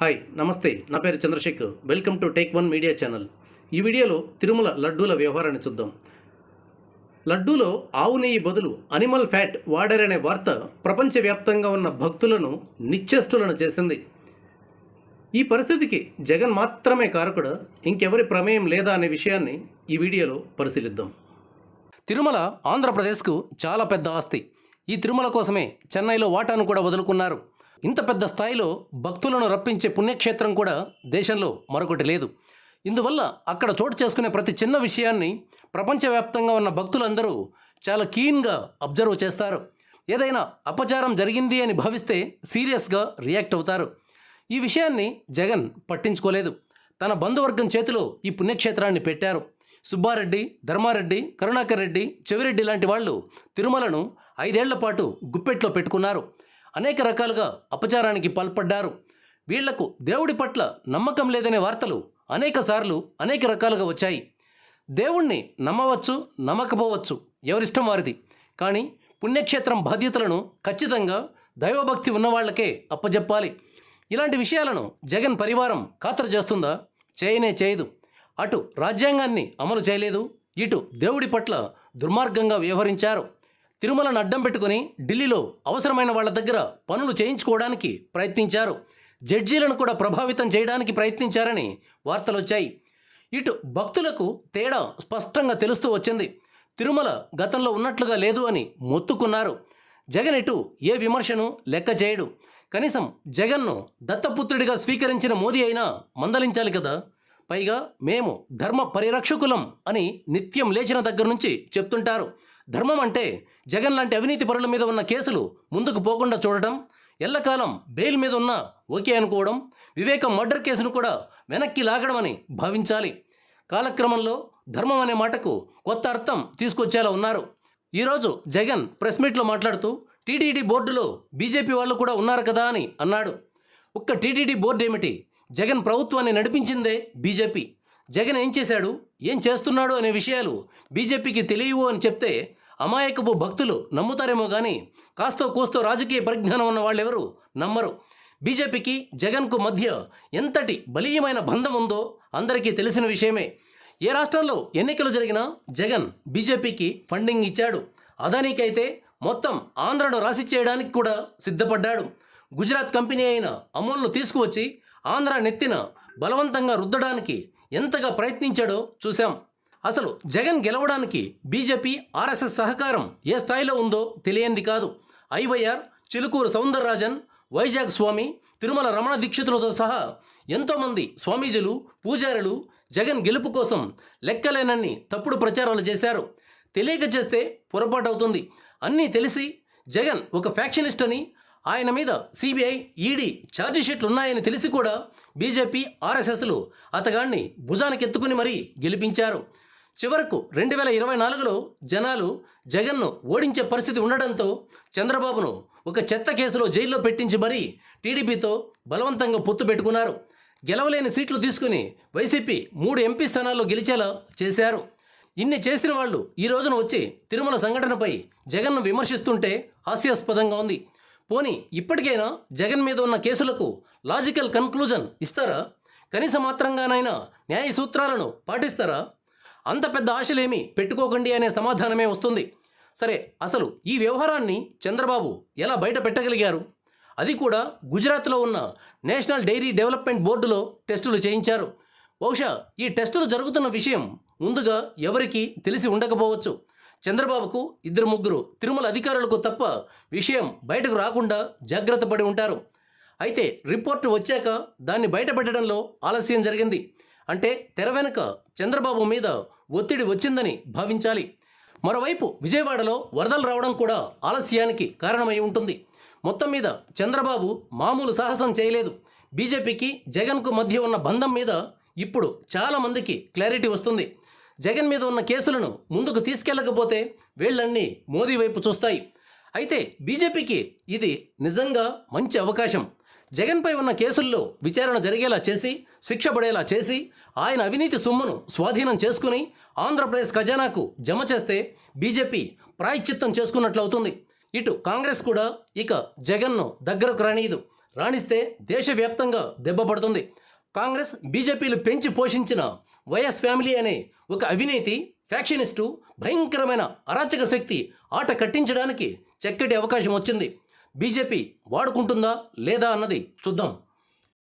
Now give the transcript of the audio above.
Hi నమస్తే. నా పేరు Chandrashekar. Welcome to take one media channel. ఈ వీడియోలో తిరుమల లడ్డూల వ్యవహారాన్ని చూద్దాం. లడ్డూలో ఆవు నెయ్యి బదులు అనిమల్ ఫ్యాట్ వాడారనే వార్త ప్రపంచవ్యాప్తంగా ఉన్న భక్తులను నిశ్చేష్టులను చేసింది. ఈ పరిస్థితికి జగన్ మాత్రమే కారకుడు? ఇంకెవరి ప్రమేయం లేదా అనే విషయాన్ని ఈ వీడియోలో పరిశీలిద్దాం. తిరుమల ఆంధ్రప్రదేశ్కు చాలా పెద్ద ఆస్తి. ఈ తిరుమల కోసమే చెన్నైలో వాటాను కూడా వదులుకున్నారు. ఇంత పెద్ద స్థాయిలో భక్తులను రప్పించే పుణ్యక్షేత్రం కూడా దేశంలో మరొకటి లేదు. ఇందువల్ల అక్కడ చోటు చేసుకునే ప్రతి చిన్న విషయాన్ని ప్రపంచవ్యాప్తంగా ఉన్న భక్తులందరూ చాలా కీన్గా అబ్జర్వ్ చేస్తారు. ఏదైనా అపచారం జరిగింది అని భావిస్తే సీరియస్గా రియాక్ట్ అవుతారు. ఈ విషయాన్ని జగన్ పట్టించుకోలేదు. తన బంధువర్గం చేతిలో ఈ పుణ్యక్షేత్రాన్ని పెట్టారు. సుబ్బారెడ్డి ధర్మారెడ్డి కరుణాకర్ రెడ్డి చెవిరెడ్డి లాంటి వాళ్ళు తిరుమలను ఐదేళ్ళ పాటు గుప్పెట్లో పెట్టుకున్నారు. అనేక రకాలుగా అపచారానికి పాల్పడ్డారు. వీళ్ళకు దేవుడి పట్ల నమ్మకం లేదనే వార్తలు అనేక సార్లు అనేక రకాలుగా వచ్చాయి. దేవుణ్ణి నమ్మవచ్చు నమ్మకపోవచ్చు ఎవరిష్టం వారిది. కానీ పుణ్యక్షేత్రం బాధ్యతలను ఖచ్చితంగా దైవభక్తి ఉన్నవాళ్ళకే అప్పజెప్పాలి. ఇలాంటి విషయాలను జగన్ పరివారం ఖాతరు చేస్తుందా? చేయనే చేయదు. అటు రాజ్యాంగాన్ని అమలు చేయలేదు. ఇటు దేవుడి పట్ల దుర్మార్గంగా వ్యవహరించారు. తిరుమలను అడ్డం పెట్టుకుని ఢిల్లీలో అవసరమైన వాళ్ళ దగ్గర పనులు చేయించుకోవడానికి ప్రయత్నించారు. జడ్జీలను కూడా ప్రభావితం చేయడానికి ప్రయత్నించారని వార్తలు వచ్చాయి. ఇటు భక్తులకు తేడా స్పష్టంగా తెలుస్తూ వచ్చింది. తిరుమల గతంలో ఉన్నట్లుగా లేదు అని మొత్తుకున్నారు. జగన్ ఇటు ఏ విమర్శను లెక్క చేయడు. కనీసం జగన్ను దత్తపుత్రుడిగా స్వీకరించిన మోదీ అయినా మందలించాలి కదా. పైగా మేము ధర్మ పరిరక్షకులం అని నిత్యం లేచిన దగ్గర నుంచి చెప్తుంటారు. ధర్మం అంటే జగన్ లాంటి అవినీతి పరుల మీద ఉన్న కేసులు ముందుకు పోకుండా చూడటం ఎల్లకాలం బెయిల్ మీద ఉన్న ఓకే అనుకోవడం వివేకం మర్డర్ కేసును కూడా వెనక్కి లాగడం అని భావించాలి. కాలక్రమంలో ధర్మం అనే మాటకు కొత్త అర్థం తీసుకొచ్చేలా ఉన్నారు. ఈరోజు జగన్ ప్రెస్ మీట్లో మాట్లాడుతూ టీటీడీ బోర్డులో బీజేపీ వాళ్ళు కూడా ఉన్నారు కదా అని అన్నాడు. ఒక్క టీటీడీ బోర్డు ఏమిటి? జగన్ ప్రభుత్వాన్ని నడిపించిందే బీజేపీ. జగన్ ఏం చేశాడు? ఏం చేస్తున్నాడు అనే విషయాలు బీజేపీకి తెలియవు అని చెప్తే అమాయకపు భక్తులు నమ్ముతారేమో కానీ కాస్తో కూస్తో రాజకీయ పరిజ్ఞానం ఉన్న వాళ్ళెవరు నమ్మరు. బీజేపీకి జగన్కు మధ్య ఎంతటి బలీయమైన బంధం ఉందో అందరికీ తెలిసిన విషయమే. ఏ రాష్ట్రంలో ఎన్నికలు జరిగినా జగన్ బీజేపీకి ఫండింగ్ ఇచ్చాడు. అదానికి అయితే మొత్తం ఆంధ్రను రాసిచ్చేయడానికి కూడా సిద్ధపడ్డాడు. గుజరాత్ కంపెనీ అయిన అమూల్ను తీసుకువచ్చి ఆంధ్ర నెత్తిన బలవంతంగా రుద్దడానికి ఎంతగా ప్రయత్నించాడో చూశాం. అసలు జగన్ గెలవడానికి బీజేపీ ఆర్ఎస్ఎస్ సహకారం ఏ స్థాయిలో ఉందో తెలియంది కాదు. ఐవైఆర్ చిలుకూరు సౌందరరాజన్ వైజాగ్ స్వామి తిరుమల రమణ దీక్షితులతో సహా ఎంతోమంది స్వామీజీలు పూజారులు జగన్ గెలుపు కోసం లెక్కలేనన్ని తప్పుడు ప్రచారాలు చేశారు. తెలియక చేస్తే పొరపాటు అవుతుంది అన్నీ తెలిసి జగన్ ఒక ఫ్యాక్షనిస్ట్ అని ఆయన మీద సిబిఐ ఈడీ ఛార్జిషీట్లు ఉన్నాయని తెలిసి కూడా బీజేపీ ఆర్ఎస్ఎస్లు అతగాన్ని భుజానికెత్తుకుని మరీ గెలిపించారు. చివరకు రెండు వేల ఇరవై నాలుగులో జనాలు జగన్ను ఓడించే పరిస్థితి ఉండడంతో చంద్రబాబును ఒక చెత్త కేసులో జైల్లో పెట్టించి మరీ టీడీపీతో బలవంతంగా పొత్తు పెట్టుకున్నారు. గెలవలేని సీట్లు తీసుకుని వైసీపీ మూడు ఎంపీ స్థానాల్లో గెలిచేలా చేశారు. ఇన్ని చేసిన వాళ్ళు ఈ రోజున వచ్చి తిరుమల సంఘటనపై జగన్ను విమర్శిస్తుంటే హాస్యాస్పదంగా ఉంది. పోనీ ఇప్పటికైనా జగన్ మీద ఉన్న కేసులకు లాజికల్ కన్క్లూజన్ ఇస్తారా? కనీస మాత్రంగానైనా న్యాయ సూత్రాలను పాటిస్తారా? అంత పెద్ద ఆశలేమీ పెట్టుకోకండి అనే సమాధానమే వస్తుంది. సరే అసలు ఈ వ్యవహారాన్ని చంద్రబాబు ఎలా బయట పెట్టగలిగారు? అది కూడా గుజరాత్లో ఉన్న నేషనల్ డైరీ డెవలప్మెంట్ బోర్డులో టెస్టులు చేయించారు. బహుశా ఈ టెస్టులు జరుగుతున్న విషయం ముందుగా ఎవరికీ తెలిసి ఉండకపోవచ్చు. చంద్రబాబుకు ఇద్దరు ముగ్గురు తిరుమల అధికారులకు తప్ప విషయం బయటకు రాకుండా జాగ్రత్త పడి ఉంటారు. అయితే రిపోర్టు వచ్చాక దాన్ని బయటపెట్టడంలో ఆలస్యం జరిగింది. అంటే తెర వెనుక చంద్రబాబు మీద ఒత్తిడి వచ్చిందని భావించాలి. మరోవైపు విజయవాడలో వరదలు రావడం కూడా ఆలస్యానికి కారణమై ఉంటుంది. మొత్తం మీద చంద్రబాబు మామూలు సాహసం చేయలేదు. బీజేపీకి జగన్కు మధ్య ఉన్న బంధం మీద ఇప్పుడు చాలామందికి క్లారిటీ వస్తుంది. జగన్ మీద ఉన్న కేసులను ముందుకు తీసుకెళ్ళకపోతే వీళ్ళన్నీ మోదీ వైపు చూస్తాయి. అయితే బీజేపీకి ఇది నిజంగా మంచి అవకాశం. జగన్పై ఉన్న కేసుల్లో విచారణ జరిగేలా చేసి శిక్ష పడేలా చేసి ఆయన అవినీతి సొమ్మును స్వాధీనం చేసుకుని ఆంధ్రప్రదేశ్ ఖజానాకు జమ చేస్తే బీజేపీ ప్రాయశ్చిత్తం చేసుకున్నట్లు అవుతుంది. ఇటు కాంగ్రెస్ కూడా ఇక జగన్ను దగ్గరకు రానీయదు. రాణిస్తే దేశవ్యాప్తంగా దెబ్బపడుతుంది కాంగ్రెస్ బీజేపీలు పెంచి పోషించిన వైఎస్ ఫ్యామిలీ అనే ఒక అవినీతి ఫ్యాక్షనిస్టు భయంకరమైన అరాచక శక్తి ఆట కట్టించడానికి చక్కటి అవకాశం వచ్చింది. బీజేపీ వాడుకుంటుందా లేదా అన్నది చూద్దాం.